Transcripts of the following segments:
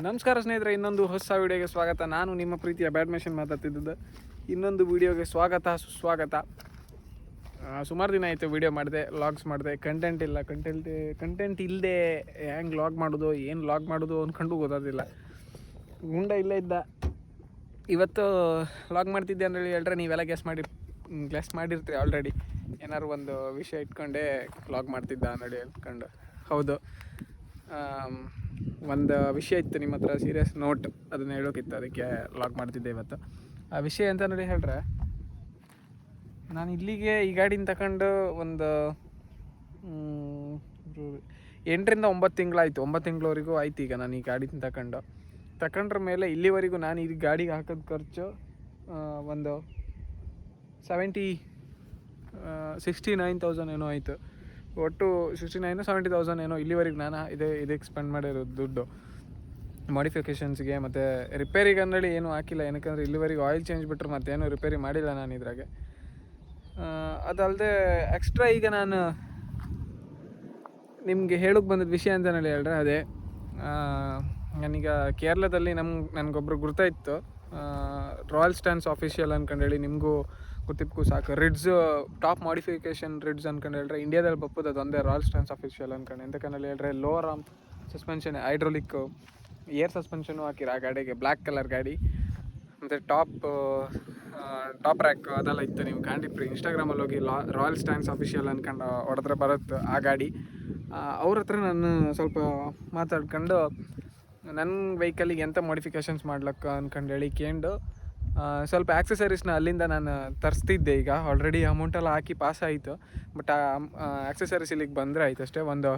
ನಮಸ್ಕಾರ ಸ್ನೇಹಿತರೆ, ಇನ್ನೊಂದು ಹೊಸ ವಿಡಿಯೋಗೆ ಸ್ವಾಗತ. ನಾನು ನಿಮ್ಮ ಪ್ರೀತಿಯ ಬ್ಯಾಡ್ಮಿಷನ್ ಮಾತಾಡ್ತಿದ್ದದ್ದು. ಇನ್ನೊಂದು ವಿಡಿಯೋಗೆ ಸ್ವಾಗತ, ಸುಸ್ವಾಗತ. ಸುಮಾರು ದಿನ ಆಯಿತು ವಿಡಿಯೋ ಮಾಡಿದೆ ಲಾಗ್ಸ್ ಮಾಡಿದೆ. ಕಂಟೆಂಟ್ ಇಲ್ಲ ಕಂಟೆಂಟ್ ಕಂಟೆಂಟ್ ಇಲ್ಲದೆ ಹೆಂಗೆ ಲಾಗ್ ಮಾಡೋದು, ಏನು ಲಾಗ್ ಮಾಡೋದು ಅಂದ್ಕೊಂಡು ಗೊತ್ತಾದಿಲ್ಲ ಗುಂಡ ಇಲ್ಲೇ ಇದ್ದ. ಇವತ್ತು ಲಾಗ್ ಮಾಡ್ತಿದ್ದೆ ಅಂದರೆ ಹೇಳಿ ಹೇಳ್ರೆ ನೀವೆಲ್ಲ ಗೆಸ್ ಮಾಡಿ ಗೆಸ್ ಮಾಡಿರ್ತೀರಿ ಆಲ್ರೆಡಿ ಏನಾದ್ರು ಒಂದು ವಿಷಯ ಇಟ್ಕೊಂಡೆ ಲಾಗ್ ಮಾಡ್ತಿದ್ದ ಅನ್ನೋಡಿ ಹೇಳ್ಕೊಂಡು. ಹೌದು. ಒಂದು ವಿಷಯ ಇತ್ತು ನಿಮ್ಮ ಹತ್ರ ಸೀರಿಯಸ್ ನೋಟ್ ಅದನ್ನ ಹೇಳೋಕಿತ್ತು, ಅದಕ್ಕೆ ಲಾಗ್ ಮಾಡ್ತಿದ್ದೆ ಇವತ್ತು. ಆ ವಿಷಯ ಅಂತ ನೋಡಿ ಹೇಳ್ರೆ, ನಾನು ಇಲ್ಲಿಗೆ ಈ ಗಾಡಿನ ತಗೊಂಡು ಒಂದು ಎಂಟರಿಂದ ಒಂಬತ್ತು ತಿಂಗಳಾಯಿತು, ಒಂಬತ್ತು ತಿಂಗಳವರೆಗೂ ಆಯ್ತು ಈಗ ನಾನು ಈ ಗಾಡಿನ ತಗೊಂಡು ತಗೊಂಡ್ರ ಮೇಲೆ ಇಲ್ಲಿವರೆಗೂ ನಾನು ಈ ಗಾಡಿಗೆ ಹಾಕೋದು ಖರ್ಚು ಒಂದು ಸೆವೆಂಟಿ ಸಿಕ್ಸ್ಟಿ ನೈನ್ ತೌಸಂಡ್ ಏನೋ ಆಯಿತು. ಒಟ್ಟು ಸಿಕ್ಸ್ಟಿ ನೈನು ಸೆವೆಂಟಿ ತೌಸಂಡ್ ಏನೋ ಇಲ್ಲಿವರೆಗೆ ನಾನು ಇದೇ ಇದಕ್ಕೆ ಸ್ಪೆಂಡ್ ಮಾಡಿರೋದು ದುಡ್ಡು. ಮಾಡಿಫಿಕೇಶನ್ಸ್ಗೆ ಮತ್ತು ರಿಪೇರಿಗೆ ಅಂದೇಳಿ ಏನೂ ಹಾಕಿಲ್ಲ. ಏನಕ್ಕಂದ್ರೆ ಇಲ್ಲಿವರೆಗೆ ಆಯಿಲ್ ಚೇಂಜ್ ಬಿಟ್ಟರೆ ಮತ್ತೇನು ರಿಪೇರಿ ಮಾಡಿಲ್ಲ ನಾನು ಇದ್ರಾಗೆ. ಅದಲ್ಲದೆ ಎಕ್ಸ್ಟ್ರಾ ಈಗ ನಾನು ನಿಮಗೆ ಹೇಳೋಕ್ಕೆ ಬಂದಿದ್ದ ವಿಷಯ ಅಂತ ಹೇಳಿ ಹೇಳ್ರೆ ಅದೇ ನಾನೀಗ ಕೇರಳದಲ್ಲಿ ನಮ್ಗೆ ನನಗೊಬ್ರು ಗುರ್ತಾಯಿತ್ತು ರಾಯಲ್ ಸ್ಟ್ಯಾನ್ಸ್ ಆಫೀಷಿಯಲ್ ಅಂದ್ಕೊಂಡೇಳಿ ನಿಮಗೂ ಗೊತ್ತಿಪ್ಪು ಸಾಕು. ರಿಡ್ಸ್ ಟಾಪ್ ಮಾಡಿಫಿಕೇಷನ್ ರಿಡ್ಸ್ ಅನ್ಕೊಂಡು ಹೇಳ್ರೆ ಇಂಡಿಯಾದಲ್ಲಿ ಬಪ್ಪದ ಒಂದೇ ರಾಯಲ್ ಸ್ಟ್ಯಾನ್ಸ್ ಅಫಿಷಿಯಲ್ ಅನ್ಕೊಂಡು ಎಂತಕ್ಕಂತ ಹೇಳ್ರೆ lower arm suspension hydraulic air suspension ಹಾಕಿರ ಆ ಗಾಡಿಗೆ ಬ್ಲ್ಯಾಕ್ ಕಲರ್ ಗಾಡಿ. ಮತ್ತು ಟಾಪ್ ಟಾಪ್ ರ್ಯಾಕ್ ಅದೆಲ್ಲ ಇತ್ತು ನೀವು ಕಾಂಡಿಪ್ರಿ ಇನ್ಸ್ಟಾಗ್ರಾಮಲ್ಲಿ ಹೋಗಿ ಲಾ ರಾಯಲ್ ಸ್ಟ್ಯಾನ್ಸ್ ಅಫಿಷಿಯಲ್ ಅನ್ಕೊಂಡು ಹೊಡೆದ್ರೆ ಬರುತ್ತೆ ಆ ಗಾಡಿ. ಅವ್ರ ಹತ್ರ ನಾನು ಸ್ವಲ್ಪ ಮಾತಾಡ್ಕೊಂಡು ನನ್ನ ವೆಹಿಕಲಿಗೆ ಎಂಥ ಮಾಡಿಫಿಕೇಷನ್ಸ್ ಮಾಡ್ಲಕ್ಕ ಅನ್ಕೊಂಡು ಹೇಳಿ ಕೇಂಡು. ಸ್ವಲ್ಪ ಆಕ್ಸೆಸರೀಸ್ನ ಅಲ್ಲಿಂದ ನಾನು ತರಿಸ್ತಿದ್ದೆ ಈಗ. ಆಲ್ರೆಡಿ ಅಮೌಂಟೆಲ್ಲ ಹಾಕಿ ಪಾಸ್ ಆಯಿತು. ಬಟ್ ಆ ಇಲ್ಲಿಗೆ ಬಂದರೆ ಆಯಿತು ಅಷ್ಟೇ. ಒಂದು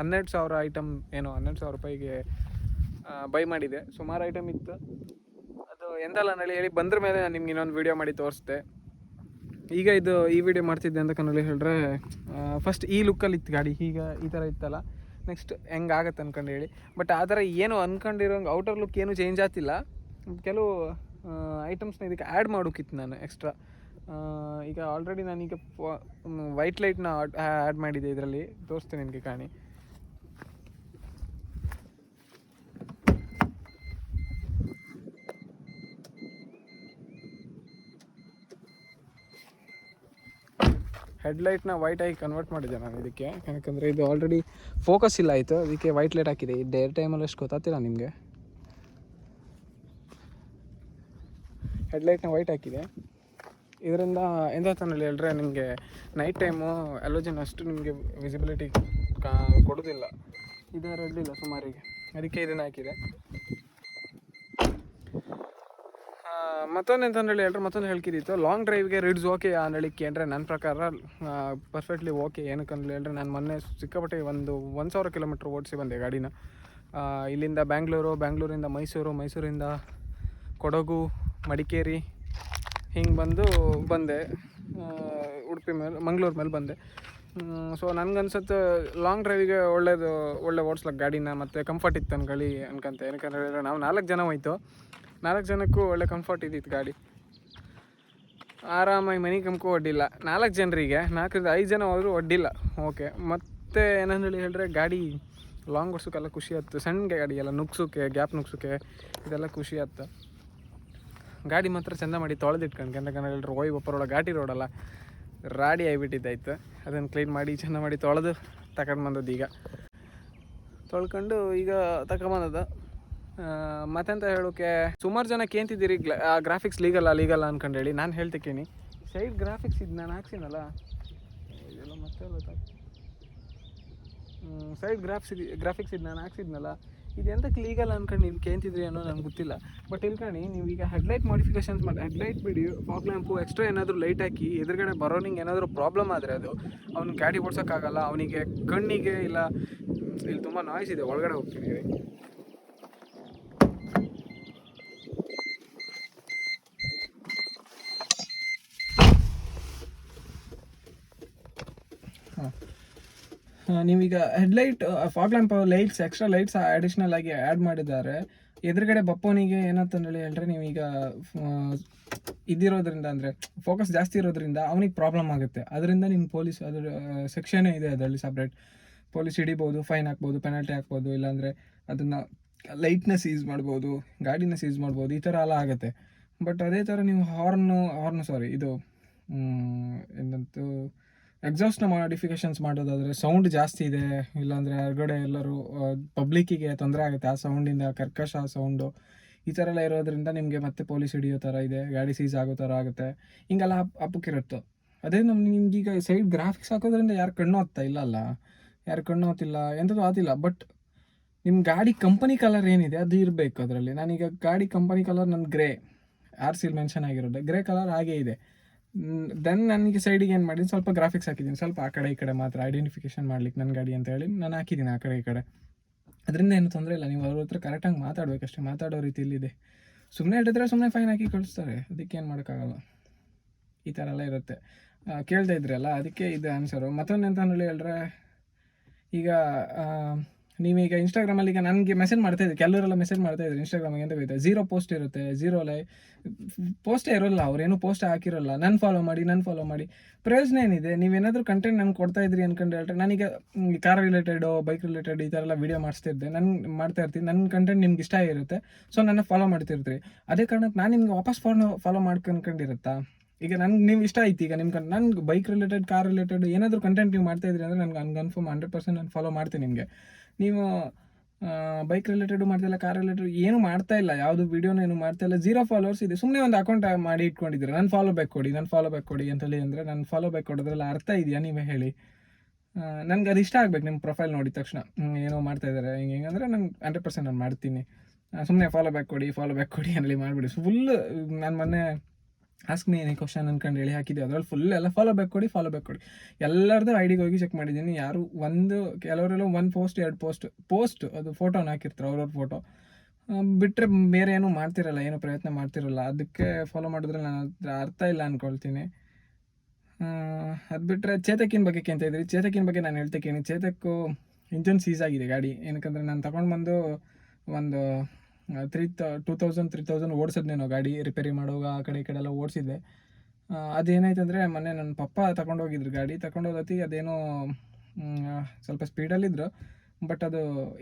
ಹನ್ನೆರಡು ಸಾವಿರ ಐಟಮ್ ಏನೋ, ಹನ್ನೆರಡು ಸಾವಿರ ರೂಪಾಯಿಗೆ ಬೈ ಮಾಡಿದೆ. ಸುಮಾರು ಐಟಮ್ ಇತ್ತು. ಅದು ಎಂದಲ್ಲ ನಾಳೆ ಹೇಳಿ ಬಂದ್ರ ಮೇಲೆ ನಾನು ನಿಮ್ಗೆ ಇನ್ನೊಂದು ವೀಡಿಯೋ ಮಾಡಿ ತೋರಿಸ್ದೆ ಈಗ ಇದು ಈ ವಿಡಿಯೋ ಮಾಡ್ತಿದ್ದೆ ಅಂತ ಕನ್ನಡ ಹೇಳಿದ್ರೆ ಫಸ್ಟ್ ಈ ಲುಕ್ಕಲ್ಲಿ ಇತ್ತು ಗಾಡಿ. ಈಗ ಈ ಥರ ಇತ್ತಲ್ಲ. ನೆಕ್ಸ್ಟ್ ಹೆಂಗೆ ಆಗತ್ತೆ ಅಂದ್ಕೊಂಡು ಹೇಳಿ. ಬಟ್ ಆ ಥರ ಏನು ಅನ್ಕೊಂಡಿರೋಂಗೆ ಔಟರ್ ಲುಕ್ ಏನು ಚೇಂಜ್ ಆಗ್ತಿಲ್ಲ. ಕೆಲವು ಐಟಮ್ಸ್ನ ಇದಕ್ಕೆ ಆ್ಯಡ್ ಮಾಡೋಕ್ಕಿತ್ತು ನಾನು ಎಕ್ಸ್ಟ್ರಾ ಈಗ ಆಲ್ರೆಡಿ ನಾನೀಗ ವೈಟ್ ಲೈಟ್ನ ಆ್ಯಡ್ ಮಾಡಿದೆ ಇದರಲ್ಲಿ. ತೋರಿಸ್ತೇನೆ ನಿಮಗೆ ಕಾಣಿ. ಹೆಡ್ಲೈಟ್ನ ವೈಟ್ ಆಗಿ ಕನ್ವರ್ಟ್ ಮಾಡಿದೆ ನಾನು ಇದಕ್ಕೆ. ಯಾಕಂದರೆ ಇದು ಆಲ್ರೆಡಿ ಫೋಕಸ್ ಇಲ್ಲ ಆಯಿತು. ಅದಕ್ಕೆ ವೈಟ್ ಲೈಟ್ ಹಾಕಿದೆ. ಈ ಡೇ ಟೈಮಲ್ಲಿ ಅಷ್ಟು ಗೊತ್ತಾಗ್ತಿಲ್ಲ ನಿಮಗೆ. ಹೆಡ್ಲೈಟ್ನ ವೈಟ್ ಹಾಕಿದೆ. ಇದರಿಂದ ಎಂತ ತನಲ್ಲಿ ಹೇಳಿದ್ರೆ ನಿಮಗೆ ನೈಟ್ ಟೈಮು ಅಲೋಜನ್ ಅಷ್ಟು ನಿಮಗೆ ವಿಸಿಬಿಲಿಟಿ ಕಾ, ಕೊಡೋದಿಲ್ಲ. ಇದರ ಇರಲಿಲ್ಲ ಸುಮಾರಿಗೆ. ಅದಕ್ಕೆ ಇದನ್ನು ಹಾಕಿದೆ. ಮತ್ತೊಂದು ಎಂತ ಹೇಳಿ ಹೇಳ್ರೆ ಮತ್ತೊಂದು ಹೇಳ್ಕಿದ್ದಿತ್ತು ಲಾಂಗ್ ಡ್ರೈವ್ಗೆ ರಿಡ್ಸ್ ಓಕೆ ಅನ್ನಲಿಕ್ಕೆ ಅಂದರೆ ನನ್ನ ಪ್ರಕಾರ ಪರ್ಫೆಕ್ಟ್ಲಿ ಓಕೆ ಏನಕ್ಕೆ ಹೇಳಿದ್ರೆ ನಾನು ಮೊನ್ನೆ ಸಿಕ್ಕಾಪಟ್ಟೆ ಒಂದು ಒಂದು ಸಾವಿರ ಕಿಲೋಮೀಟ್ರ್ ಓಡಿಸಿ ಬಂದೆ ಗಾಡಿನ. ಇಲ್ಲಿಂದ ಬ್ಯಾಂಗ್ಳೂರು ಬ್ಯಾಂಗ್ಳೂರಿಂದ ಮೈಸೂರು ಮೈಸೂರಿಂದ ಕೊಡಗು, ಮಡಿಕೇರಿ ಹಿಂಗೆ ಬಂದು ಬಂದೆ. ಉಡುಪಿ ಮೇಲೆ, ಮಂಗ್ಳೂರು ಮೇಲೆ ಬಂದೆ. ಸೊ ನನಗನ್ಸುತ್ತೆ ಲಾಂಗ್ ಡ್ರೈವಿಗೆ ಒಳ್ಳೇದು, ಒಳ್ಳೆ ಓಡಿಸ್ಲಕ್ಕೆ ಗಾಡಿನ ಮತ್ತು ಕಂಫರ್ಟ್ ಇತ್ತು ಅನ್ಕೊಳ್ಳಿ ಅನ್ಕಂತ. ಏನಕ್ಕೆ ನಾವು ನಾಲ್ಕು ಜನ ಹೋಯ್ತು. ನಾಲ್ಕು ಜನಕ್ಕೂ ಒಳ್ಳೆ ಕಂಫರ್ಟ್ ಇದ್ದಿತ್ತು ಗಾಡಿ. ಆರಾಮಾಗಿ ಮನೆ ಕಮ್ಕೂ ಒಡ್ಡಿಲ್ಲ. ನಾಲ್ಕು ಜನರಿಗೆ, ನಾಲ್ಕರಿಂದ ಐದು ಜನ ಹೋದರೂ ಒಡ್ಡಿಲ್ಲ. ಓಕೆ ಮತ್ತು ಏನಂತ ಹೇಳಿ ಹೇಳಿದ್ರೆ ಗಾಡಿ ಲಾಂಗ್ ಓಡಿಸೋಕ್ಕೆಲ್ಲ ಖುಷಿ ಆಯ್ತು. ಸಣ್ಣ ಗಾಡಿ ಎಲ್ಲ ನುಗ್ಸೋಕೆ, ಗ್ಯಾಪ್ ನುಗ್ಸೋಕ್ಕೆ ಇದೆಲ್ಲ ಖುಷಿ ಆಯ್ತು. ಗಾಡಿ ಮಾತ್ರ ಚೆಂದ ಮಾಡಿ ತೊಳೆದಿಟ್ಕೊಂಡು ಕೆಂದ ಕನ್ನಡ ಎಲ್ಲರೂ ಹೋಯ್ ಒಬ್ಬರೊಳಗೆ ಘಾಟಿ ರೋಡಲ್ಲ ರಾಡಿ ಆಗಿಬಿಟ್ಟಿದ್ದಾಯ್ತು. ಅದನ್ನು ಕ್ಲೀನ್ ಮಾಡಿ ಚೆಂದ ಮಾಡಿ ತೊಳೆದು ತಗೊಂಡ್ಬಂದದ್ದು ಈಗ. ತೊಳ್ಕೊಂಡು ಈಗ ತಗೊಂಬಂದದ್ದು ಮತ್ತೆಂತ ಹೇಳೋಕೆ, ಸುಮಾರು ಜನ ಕೇಂತಿದ್ದೀರಿ ಗ್ರಾಫಿಕ್ಸ್ ಲೀಗಲ್ಲ ಲೀಗಲ್ಲ ಅನ್ಕೊಂಡು ಹೇಳಿ. ನಾನು ಹೇಳ್ತಿಕ್ಕೀನಿ ಸೈಡ್ ಗ್ರಾಫಿಕ್ಸ್ ಇದು ನಾನು ಹಾಕ್ಸಿನಲ್ಲ ಇದೆಲ್ಲ ಮತ್ತೆ ಸೈಡ್ ಗ್ರಾಫ್ಸ್ ಗ್ರಾಫಿಕ್ಸ್ ಇದು ನಾನು ಹಾಕ್ಸಿದ್ನಲ್ಲ? ಇದು ಎಂತಕ್ಕೆ ಲೀಗಲ್ ಅನ್ಕೊಂಡು ನೀವು ಕೇಂತಿದ್ರಿ ಅನ್ನೋ ನಂಗೆ ಗೊತ್ತಿಲ್ಲ. ಬಟ್ ಇಲ್ಕಣಿ ನೀವು ಈಗ ಹೆಡ್ಲೈಟ್ ಮಾಡಿಫಿಕೇಷನ್ಸ್ ಮಾಡಿ ಹೆಡ್ಲೈಟ್ ಬಿಡಿ ಫಾಗ್ ಲ್ಯಾಂಪು ಎಕ್ಸ್ಟ್ರಾ ಏನಾದರೂ ಲೈಟ್ ಹಾಕಿ, ಎದುರುಗಡೆ ಬರೋನಿಗೆ ಏನಾದರೂ ಪ್ರಾಬ್ಲಮ್ ಆದರೆ ಅದು, ಅವ್ನ ಗಾಡಿ ಓಡ್ಸೋಕ್ಕಾಗಲ್ಲ, ಅವನಿಗೆ ಕಣ್ಣಿಗೆ ಇಲ್ಲ, ಇಲ್ಲಿ ತುಂಬ ನಾಯ್ಸ್ ಇದೆ, ಒಳಗಡೆ ಹೋಗ್ತೀನಿ ನೀವೀಗ headlight fog lamp lights extra lights additional ಆಗಿ ಆ್ಯಡ್ ಮಾಡಿದ್ದಾರೆ. ಎದುರುಗಡೆ ಬಪ್ಪನಿಗೆ ಏನಂತಂದೇಳಿ ಹೇಳ್ರೆ, ನೀವೀಗ ಇದಿರೋದ್ರಿಂದ ಅಂದರೆ ಫೋಕಸ್ ಜಾಸ್ತಿ ಇರೋದ್ರಿಂದ ಅವನಿಗೆ ಪ್ರಾಬ್ಲಮ್ ಆಗುತ್ತೆ. ಅದರಿಂದ ನಿಮ್ಮ ಪೊಲೀಸ್ ಅದರ ಸೆಕ್ಷನೇ ಇದೆ ಅದರಲ್ಲಿ ಸಪ್ರೇಟ್ ಪೊಲೀಸ್ ಹಿಡಿಬೋದು ಫೈನ್ ಹಾಕ್ಬೋದು ಪೆನಾಲ್ಟಿ ಹಾಕ್ಬೋದು, ಇಲ್ಲಾಂದರೆ ಅದನ್ನು ಲೈಟ್ನ ಸೀಸ್ ಮಾಡ್ಬೋದು, ಗಾಡಿನ ಸೀಸ್ ಮಾಡ್ಬೋದು, ಈ ಥರ ಎಲ್ಲ ಆಗುತ್ತೆ. ಬಟ್ ಅದೇ ಥರ ನೀವು ಹಾರ್ನು ಹಾರ್ನು ಸಾರಿ ಇದು ಏನಂತು ಎಕ್ಸಾಸ್ಟ್ನ ಮಾಡಿಫಿಕೇಶನ್ಸ್ ಮಾಡೋದಾದರೆ ಸೌಂಡ್ ಜಾಸ್ತಿ ಇದೆ, ಇಲ್ಲಾಂದರೆ ಹೊರಗಡೆ ಎಲ್ಲರೂ ಪಬ್ಲಿಕ್ಕಿಗೆ ತೊಂದರೆ ಆಗುತ್ತೆ. ಆ ಸೌಂಡಿಂದ ಕರ್ಕಶ ಸೌಂಡು ಈ ಥರ ಎಲ್ಲ ಇರೋದ್ರಿಂದ ನಿಮಗೆ ಮತ್ತೆ ಪೊಲೀಸ್ ಹಿಡಿಯೋ ಥರ ಇದೆ, ಗಾಡಿ ಸೀಸ್ ಆಗೋ ಥರ ಆಗುತ್ತೆ. ಹಿಂಗೆಲ್ಲ ಹಪ್ ಅಪ್ಪಕ್ಕಿರುತ್ತೆ ಅದೇ ನಮ್ಮ ನಿಮ್ಗೀಗ ಸೈಡ್ ಗ್ರಾಫಿಕ್ಸ್ ಹಾಕೋದ್ರಿಂದ ಯಾರು ಕಣ್ಣು ಹೋಗ್ತಾ ಇಲ್ಲ ಅಲ್ಲ? ಯಾರು ಕಣ್ಣು ಹೋಗ್ತಿಲ್ಲ ಎಂಥದ್ದು ಆತಿಲ್ಲ ಬಟ್ ನಿಮ್ಮ ಗಾಡಿ ಕಂಪನಿ ಕಲರ್ ಏನಿದೆ ಅದು ಇರಬೇಕು ಅದರಲ್ಲಿ. ನಾನೀಗ ಗಾಡಿ ಕಂಪನಿ ಕಲರ್ ನನ್ನ ಗ್ರೇ ಆರ್ ಸಿಲ್ ಮೆನ್ಷನ್ ಆಗಿರೋದು. ಗ್ರೇ ಕಲರ್ ಹಾಗೇ ಇದೆ. ದೆನ್ ನನಗೆ ಸೈಡಿಗೆ ಏನು ಮಾಡಿದ್ದೀನಿ ಸ್ವಲ್ಪ ಗ್ರಾಫಿಕ್ಸ್ ಹಾಕಿದ್ದೀನಿ ಸ್ವಲ್ಪ ಆ ಕಡೆ ಈ ಕಡೆ ಮಾತ್ರ ಐಡೆಂಟಿಫಿಕೇಶನ್ ಮಾಡ್ಲಿಕ್ಕೆ ನನ್ನ ಗಾಡಿ ಅಂತ ಹೇಳಿ ನಾನು ಹಾಕಿದ್ದೀನಿ ಆ ಕಡೆ ಈ ಕಡೆ. ಅದರಿಂದ ಏನು ತೊಂದರೆ ಇಲ್ಲ, ನೀವು ಅವ್ರ ಹತ್ರ ಕರೆಕ್ಟಾಗಿ ಮಾತಾಡಬೇಕಷ್ಟೇ ಮಾತಾಡೋ ರೀತಿಯಲ್ಲಿದೆ. ಸುಮ್ಮನೆ ಹಿಡಿದ್ರೆ ಸುಮ್ಮನೆ ಫೈನ್ ಹಾಕಿ ಕಳಿಸ್ತಾರೆ, ಅದಕ್ಕೆ ಏನು ಮಾಡೋಕ್ಕಾಗಲ್ಲ. ಈ ಥರ ಎಲ್ಲ ಇರುತ್ತೆ. ಕೇಳ್ತಾ ಇದ್ರಲ್ಲ, ಅದಕ್ಕೆ ಇದು ಆನ್ಸರು ಮತ್ತೊಂದು ಎಂತ ಹೇಳಿ ಹೇಳ್ರೆ ಈಗ ನೀವೀಗ ಇನ್ಸ್ಟಾಗ್ರಾಮಲ್ಲಿ ಈಗ ನನಗೆ ಮೆಸೇಜ್ ಮಾಡ್ತಾ ಇದ್ರಿ. ಕೆಲವರೆಲ್ಲ ಮೆಸೇಜ್ ಮಾಡ್ತಾ ಇದ್ರು ಇನ್ಸ್ಟಾಗ್ರಾಮಿಗೆ ಅಂತ ಬೈತಾರೆ ಝೀರೋ ಪೋಸ್ಟ್ ಇರುತ್ತೆ ಝೀರೋ ಲೈ ಪೋಸ್ಟೇ ಇರೋಲ್ಲ, ಅವ್ರೇನು ಪೋಸ್ಟ್ ಹಾಕಿರೋಲ್ಲ. ನನ್ನ ಫಾಲೋ ಮಾಡಿ ನನ್ನ ಫಾಲೋ ಮಾಡಿ. ಪ್ರಯೋಜನ ಏನಿದೆ? ನೀವೇನಾದರೂ ಕಂಟೆಂಟ್ ನಂಗೆ ಕೊಡ್ತಾ ಇದ್ರಿ ಅನ್ಕೊಂಡು ಹೇಳ್ತಾರೆ ನಾನೀಗ ಕಾರ್ ರಿಲೇಟೆಡು ಬೈಕ್ ರಿಲೇಟೆಡ್ ಈ ಥರ ಎಲ್ಲ ವೀಡಿಯೋ ಮಾಡಿಸ್ತಿದ್ದೆ ನಾನು, ಮಾಡ್ತಾ ಇರ್ತೀನಿ. ನನ್ನ ಕಂಟೆಂಟ್ ನಿಮ್ಗೆ ಇಷ್ಟ ಆಗಿರುತ್ತೆ. ಸೊ ನನ್ನ ಫಾಲೋ ಮಾಡ್ತಿರ್ತೀರಿ. ಅದೇ ಕಾರಣಕ್ಕೆ ನಾನು ನಿಮ್ಗೆ ವಾಪಸ್ ಫಾಲೋ ಫಾಲೋ ಮಾಡ್ಕೊಂಡ್ಕೊಂಡಿರುತ್ತಾ? ಈಗ ನನ್ಗೆ, ನೀವು ಇಷ್ಟ ಆಯ್ತು ಈಗ ನಿಮ್ಗೆ, ನನ್ಗೆ ಬೈಕ್ ರಿಲೇಟೆಡ್ ಕಾರ್ ರಿಲೇಟೆಡ್ ಏನಾದರೂ ಕಂಟೆಂಟ್ ನೀವು ಮಾಡ್ತಾ ಇದ್ರಿ ಅಂದರೆ ನನಗೆ ಕನ್ಫರ್ಮ್ ಹಂಡ್ರೆಡ್ ಪರ್ಸೆಂಟ್ ನಾನು ಫಾಲೋ ಮಾಡ್ತೀನಿ ನಿಮಗೆ. ನೀವು ಬೈಕ್ ರಿಲೇಟೆಡು ಮಾಡ್ತಿಲ್ಲ ಕಾರ್ ರಿಲೇಟೆಡ್ ಏನು ಮಾಡ್ತಾ ಇಲ್ಲ. ಯಾವುದು ವೀಡಿಯೋನ ಏನು ಮಾಡ್ತಾ ಇಲ್ಲ. ಜೀರೋ ಫಾಲೋವರ್ಸ್ ಇದೆ. ಸುಮ್ಮನೆ ಒಂದು ಅಕೌಂಟ್ ಮಾಡಿ ಇಟ್ಕೊಂಡಿದ್ದೀರ? ನಾನು ಫಾಲೋ ಬ್ಯಾಕ್ ಕೊಡಿ, ನಾನು ಫಾಲೋ ಬ್ಯಾಕ್ ಕೊಡಿ ಅಂತೇಳಿ ಅಂದರೆ ನಾನು ಫಾಲೋ ಬ್ಯಾಕ್ ಕೊಡೋದ್ರಲ್ಲಿ ಅರ್ಥ ಇದೆಯಾ ನೀವೇ ಹೇಳಿ? ನನಗೆ ಅದು ಇಷ್ಟ ಆಗ್ಬೇಕು ನಿಮ್ಮ ಪ್ರೊಫೈಲ್ ನೋಡಿದ ತಕ್ಷಣ. ಏನೋ ಮಾಡ್ತಾ ಇದ್ದಾರೆ, ಹಿಂಗೆ ಹೆಂಗಂದ್ರೆ ನಂಗೆ ಹಂಡ್ರೆಡ್ ಪರ್ಸೆಂಟ್ ನಾನು ಮಾಡ್ತೀನಿ. ಸುಮ್ಮನೆ ಫಾಲೋ ಬ್ಯಾಕ್ ಕೊಡಿ ಫಾಲೋ ಬ್ಯಾಕ್ ಕೊಡಿ ಅನ್ನಲಿ ಮಾಡಿಬಿಡಿ. ಫುಲ್ ನಾನು ಮೊನ್ನೆ ಆಸ್ಕ್ ಮೀ ಏನೇ ಕ್ವಶನ್ ಅನ್ಕೊಂಡು ಹೇಳಿ ಹಾಕಿದ್ದೆ ಅದ್ರಲ್ಲಿ ಫುಲ್ ಎಲ್ಲ ಫಾಲೋ ಬ್ಯಾಕ್ ಕೊಡಿ ಫಾಲೋ ಬ್ಯಾಕ್ ಕೊಡಿ. ಎಲ್ಲರದ್ದು ಐಡಿಗೆ ಡಿಗೆ ಹೋಗಿ ಚೆಕ್ ಮಾಡಿದ್ದೀನಿ. ಯಾರು ಒಂದು, ಕೆಲವರೆಲ್ಲ ಒಂದು ಪೋಸ್ಟ್ ಎರಡು ಪೋಸ್ಟ್ ಪೋಸ್ಟ್ ಅದು ಫೋಟೋನ ಹಾಕಿರ್ತಾರೆ, ಅವ್ರವ್ರ ಫೋಟೋ ಬಿಟ್ಟರೆ ಬೇರೆ ಏನು ಮಾಡ್ತಿರಲ್ಲ, ಏನು ಪ್ರಯತ್ನ ಮಾಡ್ತಿರಲ್ಲ. ಅದಕ್ಕೆ ಫಾಲೋ ಮಾಡಿದ್ರೆ ನಾನು ಅರ್ಥ ಇಲ್ಲ ಅಂದ್ಕೊಳ್ತೀನಿ ಅದು ಬಿಟ್ಟರೆ ಚೇತಕಿನ ಬಗ್ಗೆ ಕೇಳ್ತಾ ಇದ್ರಿ. ಚೇತಕಿನ ಬಗ್ಗೆ ನಾನು ಹೇಳ್ತೇನೆ ಚೇತಕ್ಕು ಇಂಜನ್ ಸೀಸ್ ಆಗಿದೆ ಗಾಡಿ. ಏನಕ್ಕಂದ್ರೆ ನಾನು ತಗೊಂಡು ಬಂದು ಒಂದು ತ್ರೀ ತ ಟೂ ತೌಸಂಡ್ ತ್ರೀ ತೌಸಂಡ್ ಓಡಿಸಿದ್ನೇನೋ ಗಾಡಿ ರಿಪೇರಿ ಮಾಡುವಾಗ ಆ ಕಡೆ ಈ ಕಡೆ ಎಲ್ಲ ಓಡಿಸಿದ್ದೆ. ಅದೇನಾಯ್ತು ಅಂದರೆ ಮೊನ್ನೆ ನನ್ನ ಪಪ್ಪ ತಗೊಂಡೋಗಿದ್ರು ಗಾಡಿ ತಗೊಂಡೋಗತ್ತಿ ಅದೇನೋ ಸ್ವಲ್ಪ ಸ್ಪೀಡಲ್ಲಿದ್ದರು ಬಟ್ ಅದು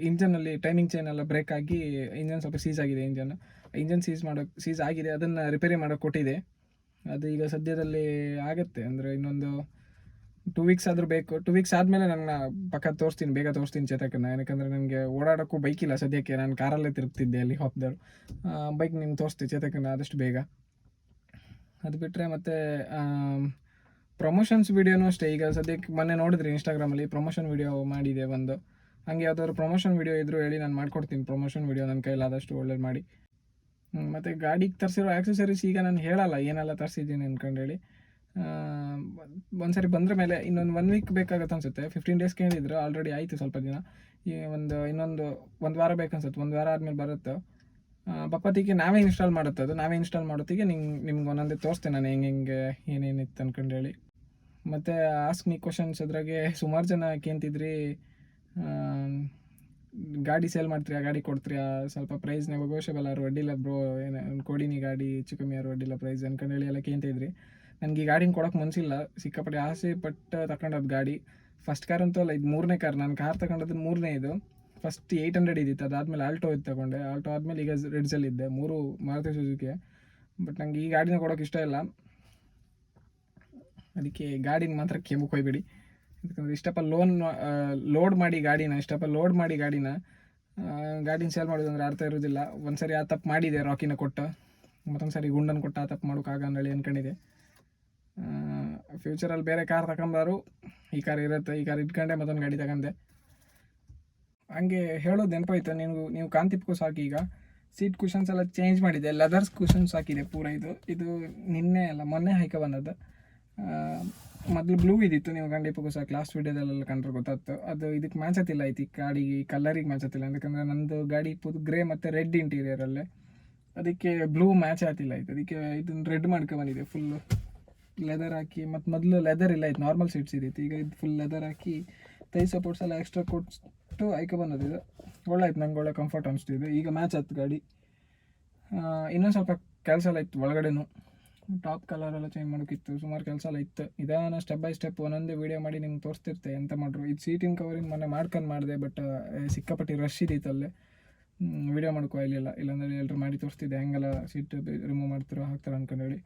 ಇಂಜನಲ್ಲಿ ಟೈಮಿಂಗ್ ಚೈನ್ ಎಲ್ಲ ಬ್ರೇಕ್ ಆಗಿ ಇಂಜನ್ ಸ್ವಲ್ಪ ಸೀಸ್ ಆಗಿದೆ ಇಂಜನ್ ಇಂಜನ್ ಸೀಸ್ ಮಾಡೋ ಸೀಸ್ ಆಗಿದೆ, ಅದನ್ನು ರಿಪೇರಿ ಮಾಡೋಕೆ ಕೊಟ್ಟಿದೆ. ಅದು ಈಗ ಸದ್ಯದಲ್ಲಿ ಆಗುತ್ತೆ, ಅಂದರೆ ಇನ್ನೊಂದು ಟೂ ವೀಕ್ಸ್ ಆದರೂ ಬೇಕು. ಟೂ ವೀಕ್ಸ್ ಆದಮೇಲೆ ನನ್ನ ಪಕ್ಕ ತೋರಿಸ್ತೀನಿ, ಬೇಗ ತೋರಿಸ್ತೀನಿ ಚೇತಕನ್ನ ಯಾಕಂದರೆ ನನಗೆ ಓಡಾಡೋಕ್ಕೂ ಬೈಕ್ ಇಲ್ಲ ಸದ್ಯಕ್ಕೆ. ನಾನು ಕಾರಲ್ಲೇ ತಿರುಗ್ತಿದ್ದೆ ಅಲ್ಲಿ ಹಾಪ್ದವ್ರು ಬೈಕ್ ನಿಮ್ಗೆ ತೋರಿಸ್ತೀನಿ ಚೇತಕನ್ನ ಆದಷ್ಟು ಬೇಗ. ಅದು ಬಿಟ್ಟರೆ ಮತ್ತು ಪ್ರಮೋಷನ್ಸ್ ವೀಡಿಯೋನೂ ಅಷ್ಟೇ. ಈಗ ಸದ್ಯಕ್ಕೆ ಮೊನ್ನೆ ನೋಡಿದ್ರಿ ಇನ್ಸ್ಟಾಗ್ರಾಮಲ್ಲಿ ಪ್ರಮೋಷನ್ ವೀಡಿಯೋ ಮಾಡಿದೆ ಒಂದು. ಹಂಗೆ ಯಾವುದಾದ್ರು ಪ್ರಮೋಷನ್ ವೀಡಿಯೋ ಇದ್ದರೂ ಹೇಳಿ ನಾನು ಮಾಡ್ಕೊಡ್ತೀನಿ. ಪ್ರಮೋಷನ್ ವೀಡಿಯೋ ನನ್ನ ಕೈಲಾದಷ್ಟು ಒಳ್ಳೇದು ಮಾಡಿ. ಮತ್ತು ಮತ್ತೆ ಗಾಡಿಗೆ ತರಿಸಿರೋ ಆಕ್ಸೆಸರೀಸ್ ಈಗ ನಾನು ಹೇಳಲ್ಲ. ಏನೆಲ್ಲ ತರಿಸಿದ್ದೀನಿ ಅಂದ್ಕೊಂಡು ಹೇಳಿ. ಒಂದ್ಸರಿ ಬಂದ್ರ ಮೇಲೆ ಇನ್ನೊಂದು ಒನ್ ವೀಕ್ ಬೇಕಾಗತ್ತೆ ಅನ್ಸುತ್ತೆ. ಫಿಫ್ಟೀನ್ ಡೇಸ್ ಕೇಳಿದ್ರು ಆಲ್ರೆಡಿ ಆಯಿತು ಸ್ವಲ್ಪ ದಿನ. ಈ ಒಂದು, ಇನ್ನೊಂದು ಒಂದು ವಾರ ಬೇಕನ್ಸುತ್ತೆ. ಒಂದು ವಾರ ಆದಮೇಲೆ ಬರುತ್ತೆ. ಬಪ್ಪತ್ತಿಗೆ ನಾವೇ ಇನ್ಸ್ಟಾಲ್ ಮಾಡುತ್ತೆ ಅದು. ನಾವೇ ಇನ್ಸ್ಟಾಲ್ ಮಾಡೋತ್ತಿಗೆ ನಿಂಗೆ, ನಿಮ್ಗೆ ಒಂದೊಂದೇ ತೋರಿಸ್ತೇನೆ ನಾನು ಹೆಂಗೆ ಹೆಂಗೆ, ಏನೇನಿತ್ತು ಅನ್ಕೊಂಡು ಹೇಳಿ. ಮತ್ತು ಆಸ್ಕ್ ಮೀ ಕ್ವಶನ್ಸ್ ಅದ್ರಾಗೆ ಸುಮಾರು ಜನ ಕೇಂತಿದ್ರಿ ಗಾಡಿ ಸೇಲ್ ಮಾಡ್ತೀರಾ ಗಾಡಿ ಕೊಡ್ತೀರಾ ಸ್ವಲ್ಪ ಪ್ರೈಸ್ ನೆಗೋಷಿಯಬಲ್ ಆರು ಅಡ್ಡಿಲ್ಲ ಬ್ರೋ ಏನು, ಕೊಡಿನಿ ಗಾಡಿ, ಹೆಚ್ಚು ಕಮ್ಮಿ ಯಾರು ಅಡ್ಡಿಲ್ಲ ಪ್ರೈಸ್ ಅನ್ಕೊಂಡು ಹೇಳಿ ಎಲ್ಲ ಕೇಂತಿದ್ರಿ ನನಗೆ ಈ ಗಾಡಿನ ಕೊಡೋಕೆ ಮನಸ್ಸಿಲ್ಲ ಸಿಕ್ಕಾಪಟ್ಟೆ ಆಸೆ ಪಟ್ಟು ತಗೊಂಡದ್ದು ಗಾಡಿ. ಫಸ್ಟ್ ಕಾರ್ ಅಂತೂ ಅಲ್ಲ, ಇದು ಮೂರನೇ ಕಾರ್ ನಾನು ಕಾರ್ ತಗೊಂಡದ್ದು ಮೂರನೇ ಇದು. ಫಸ್ಟ್ ಏಯ್ಟ್ ಹಂಡ್ರೆಡ್ ಇದ್ದಿತ್ತು ಅದಾದಮೇಲೆ ಆಲ್ಟೋ ಇದು ತಗೊಂಡೆ. ಆಲ್ಟೋ ಆದಮೇಲೆ ಈಗ ರೆಡ್ಸಲ್ಲಿ ಇದ್ದೆ, ಮೂರು ಮಾರುತಿ ಸುಜುಕಿ ಬಟ್ ನಂಗೆ ಈ ಗಾಡಿನ ಕೊಡೋಕೆ ಇಷ್ಟ ಇಲ್ಲ. ಅದಕ್ಕೆ ಗಾಡಿನ ಮಾತ್ರ ಕೆಮ್ಮು ಕೊಯ್ಬೇಡಿ. ಯಾಕಂದರೆ ಇಷ್ಟಪ್ಪ ಲೋನ್ ಲೋಡ್ ಮಾಡಿ ಗಾಡಿನ ಇಷ್ಟಪ್ಪ ಲೋಡ್ ಮಾಡಿ ಗಾಡಿನ ಗಾಡಿನ ಸೇಲ್ ಮಾಡೋದಂದ್ರೆ ಅರ್ಥ ಇರೋದಿಲ್ಲ. ಒಂದು ಸರಿ ಆ ತಪ್ಪು ಮಾಡಿದೆ ರಾಕಿನ ಕೊಟ್ಟು. ಮತ್ತೊಂದು ಸರಿ ಗುಂಡನ್ ಕೊಟ್ಟು, ಆ ತಪ್ಪು ಮಾಡೋಕ್ಕಾಗ ಅಂದೇಳಿ ಅನ್ಕೊಂಡಿದೆ ಫ್ಯೂಚರಲ್ಲಿ ಬೇರೆ ಕಾರ್ ತಗೊಂಬಾರು ಈ ಕಾರ್ ಇರುತ್ತೆ, ಈ ಕಾರ್ ಇಟ್ಕೊಂಡೆ ಮತ್ತೊಂದು ಗಾಡಿ ತಗೊಂಡೆ. ಹಂಗೆ ಹೇಳೋದು ನೆನಪಾಯ್ತು ನೀವು ನೀವು ಕಾಂತಿಪ್ಗೂ ಸಾಕು ಈಗ. ಸೀಟ್ ಕುಷನ್ಸ್ ಎಲ್ಲ ಚೇಂಜ್ ಮಾಡಿದೆ ಲೆದರ್ಸ್ ಕುಷನ್ಸ್ ಹಾಕಿದೆ ಪೂರ ಇದು. ಇದು ನಿನ್ನೆ ಅಲ್ಲ, ಮೊನ್ನೆ ಹೈಕ ಬಂದದ್ದು. ಮೊದಲು ಬ್ಲೂ ಇದಿತ್ತು, ನೀವು ಗಂಡಿಪ್ಪಗೂ ಸಾಕು. ಲಾಸ್ಟ್ ವೀಡಿಯೋದಲ್ಲೆಲ್ಲ ಕಂಡ್ರೆ ಗೊತ್ತಾಗ್ತು ಅದು ಇದಕ್ಕೆ ಮ್ಯಾಚ್ ಹತ್ತಿಲ್ಲ ಐತಿ ಗಾಡಿಗೆ ಕಲರಿಗೆ ಮ್ಯಾಚ್ ಹತ್ತಿಲ್ಲ ಯಾಕಂದರೆ ನಂದು ಗಾಡಿ ಪುದ್ ಗ್ರೇ ಮತ್ತು ರೆಡ್ ಇಂಟೀರಿಯರಲ್ಲೇ ಅದಕ್ಕೆ ಬ್ಲೂ ಮ್ಯಾಚ್ ಆಗ್ತಿಲ್ಲ ಆಯ್ತು ಅದಕ್ಕೆ ಇದನ್ನು ರೆಡ್ ಮಾಡ್ಕೊ ಬಂದಿದೆ ಫುಲ್ಲು ಲೆದರ್ ಹಾಕಿ, ಮತ್ತು ಮೊದಲು ಲೆದರ್ ಇಲ್ಲ ಇತ್ತು ನಾರ್ಮಲ್ ಸೀಟ್ಸ್ ಇದ್ದಿತ್ತು ಈಗ ಇದು ಫುಲ್ ಲೆದರ್ ಹಾಕಿ ತೈ ಸಪೋರ್ಟ್ಸ್ ಎಲ್ಲ ಎಕ್ಸ್ಟ್ರಾ ಕೊಟ್ಟು ಆಯ್ಕೆ ಬಂದದ್ದು ಇದು. ಒಳ್ಳೆ ಆಯ್ತು, ನಂಗೆ ಒಳ್ಳೆ ಕಂಫರ್ಟ್ ಅನಿಸ್ತಿದೆ ಈಗ ಮ್ಯಾಚ್ ಆಯ್ತು ಗಾಡಿ. ಇನ್ನೊಂದು ಸ್ವಲ್ಪ ಕೆಲಸ ಎಲ್ಲ ಇತ್ತು ಒಳಗಡೆನು. ಟಾಪ್ ಕಲರ್ ಎಲ್ಲ ಚೇಂಜ್ ಮಾಡೋಕ್ಕಿತ್ತು ಸುಮಾರು ಕೆಲಸ ಎಲ್ಲ ಇತ್ತು. ಇದಾನ ಸ್ಟೆಪ್ ಬೈ ಸ್ಟೆಪ್ ಒಂದೊಂದೇ ವೀಡಿಯೋ ಮಾಡಿ ನಿಮ್ಗೆ ತೋರಿಸ್ತಿರ್ತೆ ಎಂತ ಮಾಡ್ರು. ಇದು ಸೀಟಿನ ಕವರಿಂಗ್ ಮೊನ್ನೆ ಮಾಡ್ಕೊಂಡು ಮಾಡಿದೆ ಬಟ್ ಸಿಕ್ಕಾಪಟ್ಟಿ ರಶ್ ಇದೆ ಅಲ್ಲೇ ವಿಡಿಯೋ ಮಾಡ್ಕೋ, ಇಲ್ಲಿಲ್ಲ. ಇಲ್ಲಾಂದ್ರೆ ಎಲ್ಲರೂ ಮಾಡಿ ತೋರಿಸ್ತಿದ್ದೆ. ಹೆಂಗೆಲ್ಲ ಸೀಟ್ ರಿಮೂವ್ ಮಾಡ್ತಿರೋ ಹಾಕ್ತಾರೆ ಅನ್ಕೊಂಡು ಹೇಳಿ.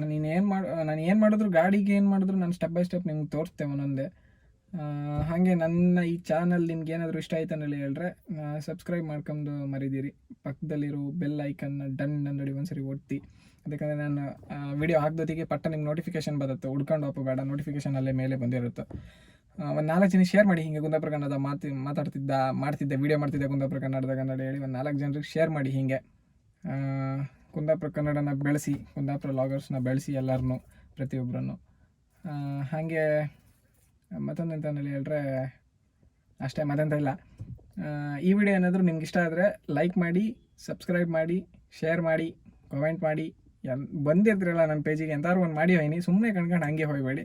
ನಾನು ಏನು ಮಾಡಿ ನಾನು ಏನು ಮಾಡಿದ್ರು ಗಾಡಿಗೆ ಏನು ಮಾಡಿದ್ರು ನಾನು ಸ್ಟೆಪ್ ಬೈ ಸ್ಟೆಪ್ ನಿಮ್ಗೆ ತೋರಿಸ್ತೆ ಒಂದೊಂದೇ. ಹಾಗೆ ನನ್ನ ಈ ಚಾನಲ್ ನಿಮ್ಗೆ ಏನಾದರೂ ಇಷ್ಟ ಆಯ್ತು ಅಂದೇಳಿ ಹೇಳಿದ್ರೆ ಸಬ್ಸ್ಕ್ರೈಬ್ ಮಾಡ್ಕೊಂಡು ಮರಿದಿರಿ. ಪಕ್ಕದಲ್ಲಿರೋ ಬೆಲ್ ಐಕನ್ನ ಡನ್ ಅಂದಡಿ ಒಂದ್ಸರಿ ಒತ್ತಿ. ಅದಕ್ಕಂದ್ರೆ ನಾನು ವಿಡಿಯೋ ಹಾಕ್ದೊತ್ತಿಗೆ ಪಟ್ಟ ನಿಮ್ಗೆ ನೋಟಿಫಿಕೇಶನ್ ಬರುತ್ತೆ. ಹುಡ್ಕೊಂಡು ಹೋಗೋ ಬೇಡ ನೋಟಿಫಿಕೇಶನ್ ಅಲ್ಲೇ ಮೇಲೆ ಬಂದಿರುತ್ತೆ. ಒಂದು ನಾಲ್ಕು ಜನ ಶೇರ್ ಮಾಡಿ, ಹಿಂಗೆ ಕುಂದಾಪುರ ಕನ್ನಡ ಮಾತು, ಮಾತಾಡ್ತಿದ್ದ, ಮಾಡ್ತಿದ್ದೆ ವಿಡಿಯೋ ಮಾಡ್ತಿದ್ದೆ ಕುಂದಾಪುರ ಕನ್ನಡದ ಕನ್ನಡ ಹೇಳಿ ಒಂದು ನಾಲ್ಕು ಜನರಿಗೆ ಶೇರ್ ಮಾಡಿ ಹಿಂಗೆ. ಕುಂದಾಪುರ ಕನ್ನಡನ ಬೆಳೆಸಿ ಕುಂದಾಪುರ ಲಾಗರ್ಸ್ನ ಬೆಳೆಸಿ ಎಲ್ಲರನ್ನೂ ಪ್ರತಿಯೊಬ್ಬರನ್ನು ಹಾಗೆ ಮತ್ತೊಂದು ಅಂತ ಹೇಳಿದ್ರೆ, ಅಷ್ಟೇ ಮತ್ತೆಂತ ಇಲ್ಲ. ಈ ವಿಡಿಯೋ ಏನಾದರೂ ನಿಮ್ಗೆ ಇಷ್ಟ ಆದರೆ ಲೈಕ್ ಮಾಡಿ ಸಬ್ಸ್ಕ್ರೈಬ್ ಮಾಡಿ ಶೇರ್ ಮಾಡಿ ಕಮೆಂಟ್ ಮಾಡಿ. ಎನ್, ಬಂದಿರ್ತೀರಲ್ಲ ನನ್ನ ಪೇಜಿಗೆ ಎಂತಾರು ಒಂದು ಮಾಡಿ ಹೋಯ್ನಿ. ಸುಮ್ಮನೆ ಕಣ್ಕೊಂಡು ಹಂಗೆ ಹೋಗಬೇಡಿ.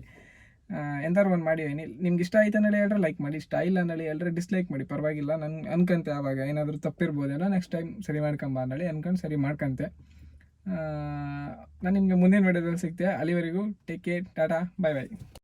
ಎಂತಾರು ಒಂದು ಮಾಡಿ ನಿಮ್ಗೆ ಇಷ್ಟ ಆಯ್ತು ಅನ್ನೋದು ಹೇಳ್ರೆ ಲೈಕ್ ಮಾಡಿ ಇಷ್ಟ ಇಲ್ಲ ಅನ್ನೋದು ಹೇಳ್ರೆ ಡಿಸ್ಲೈಕ್ ಮಾಡಿ, ಪರವಾಗಿಲ್ಲ, ನಾನು, ಅನ್ಕಂತೆ ಆವಾಗ, ಏನಾದರೂ ತಪ್ಪಿರ್ಬೋದೇನೋ ನೆಕ್ಸ್ಟ್ ಟೈಮ್ ಸರಿ ಮಾಡ್ಕೊಂಬ ಅನ್ನಳಿ ಅನ್ಕೊಂಡು ಸರಿ ಮಾಡ್ಕಂತೆ. ನಾನು ನಿಮಗೆ ಮುಂದಿನ ವಿಡಿಯೋದಲ್ಲಿ ಸಿಗ್ತೆ, ಅಲ್ಲಿವರೆಗೂ take care tata bye bye